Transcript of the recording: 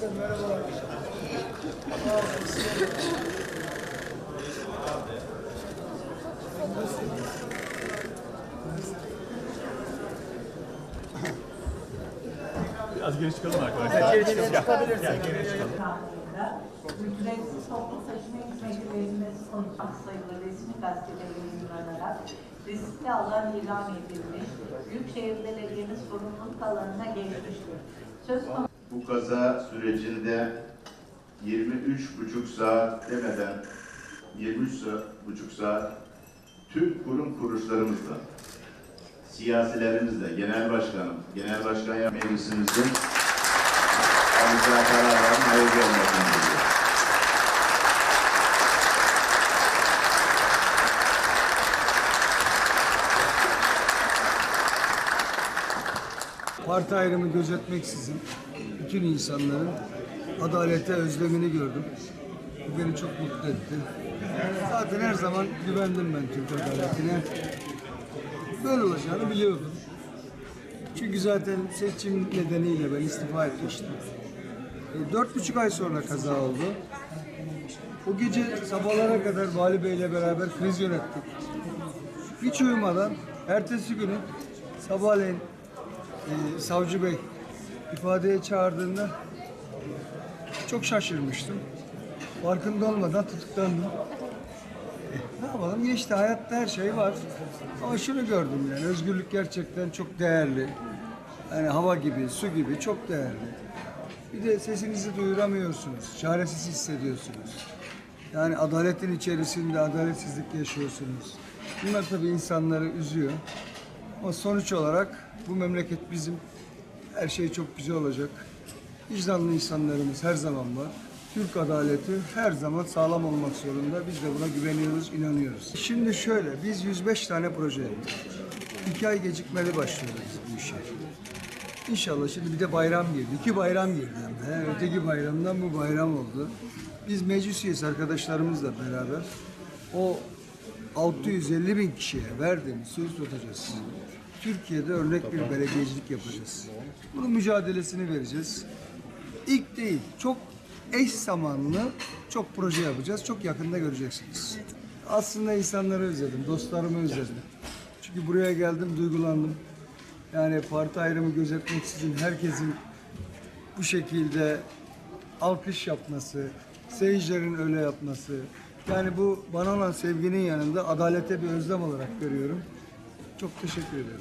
arkadaşlar merhabalar. Biraz geri çıkalım arkadaşlar. Geri çıkabilirsiniz. Kanununda ücretsiz toplu taşıma hizmetlerinde sunulmak sayılı resmi gazetede yayınlanarak riskli alan ilan edilmiş, Büyükşehir Belediye'nin sorumluluk alanına geçmiştir. Söz konusu Bu kaza sürecinde 23,5 saat demeden 23,5 saat tüm kurum kuruluşlarımızla, siyasilerimizle, genel başkanım, genel başkan meclisimizin alacağı kararların hayırlı. Parti ayrımı gözetmeksizin bütün insanların adalete özlemini gördüm. Bu beni çok mutlu etti. Zaten her zaman güvendim ben Türk adaletine. Böyle olacağını biliyordum. Çünkü zaten seçim nedeniyle ben istifa etmiştim. E, Dört buçuk ay sonra kaza oldu. O gece sabahlara kadar Vali Bey'le beraber kriz yönettik. Hiç uyumadan ertesi günü sabahleyin e, Savcı Bey ifadeye çağırdığında çok şaşırmıştım. Farkında olmadan tutuklandım. Ne yapalım geçti hayatta her şey var. Ama şunu gördüm yani özgürlük gerçekten çok değerli. Yani hava gibi, su gibi çok değerli. Bir de sesinizi duyuramıyorsunuz, çaresiz hissediyorsunuz. Yani adaletin içerisinde adaletsizlik yaşıyorsunuz. Bunlar tabii insanları üzüyor. Ama sonuç olarak bu memleket bizim. Her şey çok güzel olacak. Vicdanlı insanlarımız her zaman var. Türk adaleti her zaman sağlam olmak zorunda. Biz de buna güveniyoruz, inanıyoruz. Şimdi şöyle, biz 105 tane proje yaptık. İki ay gecikmeli başlıyoruz bu işe. İnşallah şimdi bir de bayram girdi. İki bayram girdi hem de. Öteki bayramdan bu bayram oldu. Biz meclis üyesi arkadaşlarımızla beraber o 650 bin kişiye verdiğimiz söz tutacağız. Türkiye'de örnek bir belediyecilik yapacağız. Bunun mücadelesini vereceğiz. İlk değil, çok eş zamanlı çok proje yapacağız. Çok yakında göreceksiniz. Aslında insanları özledim, dostlarımı özledim. Çünkü buraya geldim, duygulandım. Yani parti ayrımı gözetmeksizin herkesin bu şekilde alkış yapması, seyircilerin öyle yapması. Yani bu bana olan sevginin yanında adalete bir özlem olarak görüyorum. Çok teşekkür ederim.